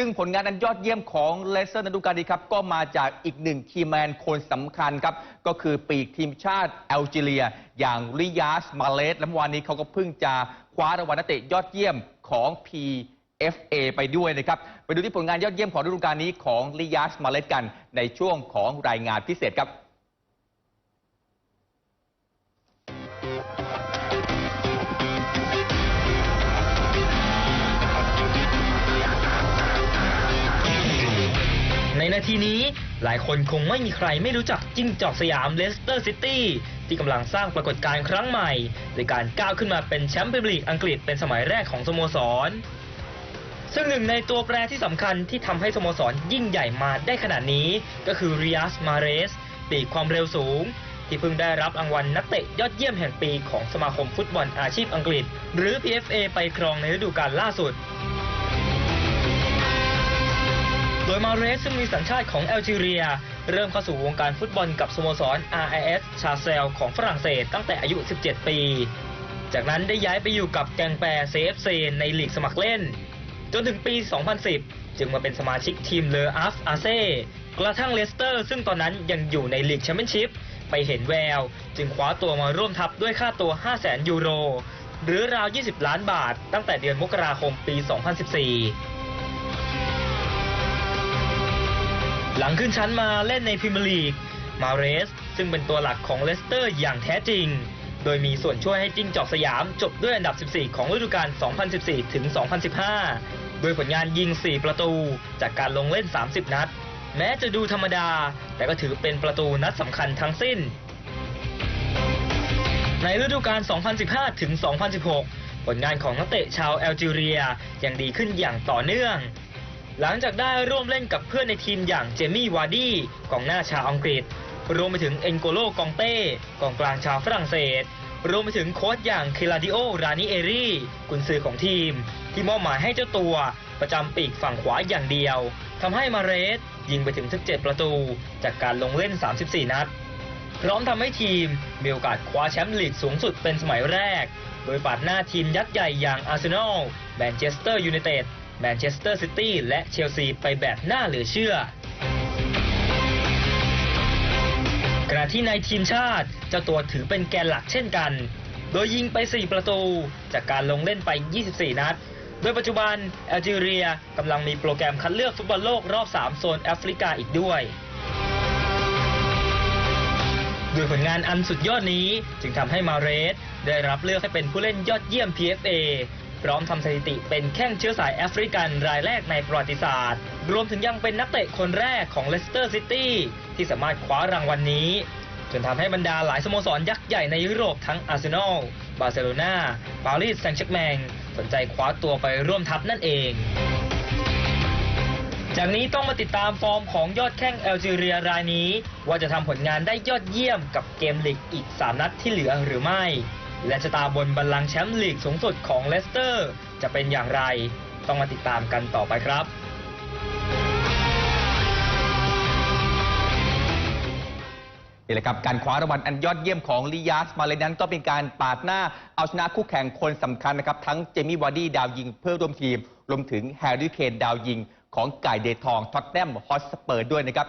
ซึ่งผลงานอันยอดเยี่ยมของเลสเตอร์ในดูการีครับ ก็มาจากอีกหนึ่งคีแมนคนสำคัญครับ ก็คือปีกทีมชาติแอลจีเรีย อย่างริยาสมาเลสและเมื่อวานนี้เขาก็เพิ่งจะคว้ารางวัลนักเตะยอดเยี่ยมของ PFA ไปด้วยนะครับ ไปดูที่ผลงานยอดเยี่ยมของฤดูกาลนี้ของริยาสมาเลสกันในช่วงของรายงานพิเศษครับ นนาทีนี้ หลายคนคงไม่มีใครไม่รู้จักจิ้งจอกสยามเลสเตอร์ซิตี้ที่กำลังสร้างปรากฏการณ์ครั้งใหม่โดยการก้าวขึ้นมาเป็นแชมป์พรีเมียร์ลีกอังกฤษเป็นสมัยแรกของสโมสร ซึ่งหนึ่งในตัวแปรที่สำคัญที่ทำให้สโมสรยิ่งใหญ่มาได้ขนาดนี้ ก็คือริยัสมาเรสปีกความเร็วสูง ที่เพิ่งได้รับรางวัลนักเตะยอดเยี่ยมแห่งปีของสมาคมฟุตบอลอาชีพอังกฤษ หรือ PFA ไปครองในฤดูกาลล่าสุด โดยมาเรสซึ่งมีสัญชาติของแอลจีเรีย เริ่มเข้าสู่วงการฟุตบอลกับสโมสร RIS ชาเซลของฝรั่งเศสตั้งแต่อายุ 17 ปี จากนั้นได้ย้ายไปอยู่กับแกงแปร CFC ในลีกสมัครเล่น จนถึงปี 2010 จึงมาเป็นสมาชิกทีมเลออัฟอาเซ่กระทั่งเลสเตอร์ ซึ่งตอนนั้นยังอยู่ในลีกแชมเปี้ยนชิพไปเห็นแวว จึงคว้าตัวมาร่วมทัพด้วยค่าตัว 500,000 ยูโร หรือราว 20 ล้านบาท ตั้งแต่เดือนมกราคมปี 2014 หลังขึ้นชั้นมาเล่นในพรีเมียร์ลีก มาเรส ซึ่งเป็นตัวหลักของเลสเตอร์อย่างแท้จริง โดยมีส่วนช่วยให้จิ้งจอกสยามจบด้วยอันดับ 14 ของฤดูกาล 2014 ถึง 2015 โดยผลงานยิง 4 ประตูจากการลงเล่น 30 นัด แม้จะดูธรรมดา แต่ก็ถือเป็นประตูนัดสำคัญทั้งสิ้น ในฤดูกาล 2015 ถึง 2016 ผลงานของนักเตะชาวแอลจีเรียยังดีขึ้นอย่างต่อเนื่อง หลังจากได้ร่วมเล่นกับเพื่อนในทีมอย่างเจมี่วาร์ดี้กองหน้าชาวอังกฤษ รวมไปถึงเอ็นโกโลกองเต้กองกลางชาวฝรั่งเศส รวมไปถึงโค้ชอย่างเคลาดิโอรานิเอรีกุนซือของทีม ที่มอบหมายให้เจ้าตัวประจำปีกฝั่งขวาอย่างเดียวทำให้มาเรสยิงไปถึง17ประตู จากการลงเล่น 34 นัด พร้อมทำให้ทีมมีโอกาสคว้าแชมป์ลีกสูงสุดเป็นสมัยแรก โดยปาดหน้าทีมยักษ์ใหญ่อย่างอาร์เซนอลแมนเชสเตอร์ยูไนเต็ด แมนเชสเตอร์ซิตี้และเชลซีไปแบบน่าเหลือเชื่อขณะที่ในทีมชาติเจ้าตัวถือเป็นแกนหลักเช่นกัน โดยยิงไป 4 ประตู จากการลงเล่นไป 24 นัด โดยปัจจุบันแอลจีเรียกำลังมีโปรแกรมคัดเลือกฟุตบอลโลกรอบ 3 โซนแอฟริกาอีกด้วย ด้วยผลงานอันสุดยอดนี้จึงทำให้มาเรส ได้รับเลือกให้เป็นผู้เล่นยอดเยี่ยม PFA พร้อมทำสถิติเป็นแข้งเชื้อสายแอฟริกันรายแรกในประวัติศาสตร์ รวมถึงยังเป็นนักเตะคนแรกของเลสเตอร์ซิตี้ที่สามารถคว้ารางวัลนนี้ จนทำให้บรรดาหลายสโมสรยักษ์ใหญ่ในยุโรปทั้งอาร์เซนอล บาร์เซโลนาปารีสแซงต์แชร์กแมงสนใจคว้าตัวไปร่วมทัพนั่นเอง จากนี้ต้องมาติดตามฟอร์มของยอดแข้งแอลจีเรียรายนี้ ว่าจะทำผลงานได้ยอดเยี่ยมกับเกมลีกอีก 3 นัดที่เหลือหรือไม่ และชะตาบนบัลลังก์แชมป์ลีกสูงสุดของเลสเตอร์ จะเป็นอย่างไร ต้องมาติดตามกันต่อไปครับนี่แหละครับการคว้ารางวัลอันยอดเยี่ยมของลิยาสมาเลนั้นก็เป็นการปาดหน้าเอาชนะคู่แข่งคนสำคัญนะครับ ทั้งเจมี่วาร์ดี้ดาวยิงเพื่อร่วมทีม รวมถึงแฮร์รี่เคนดาวยิงของไก่เดทองท็อตแนมฮอสเปอร์ด้วยนะครับ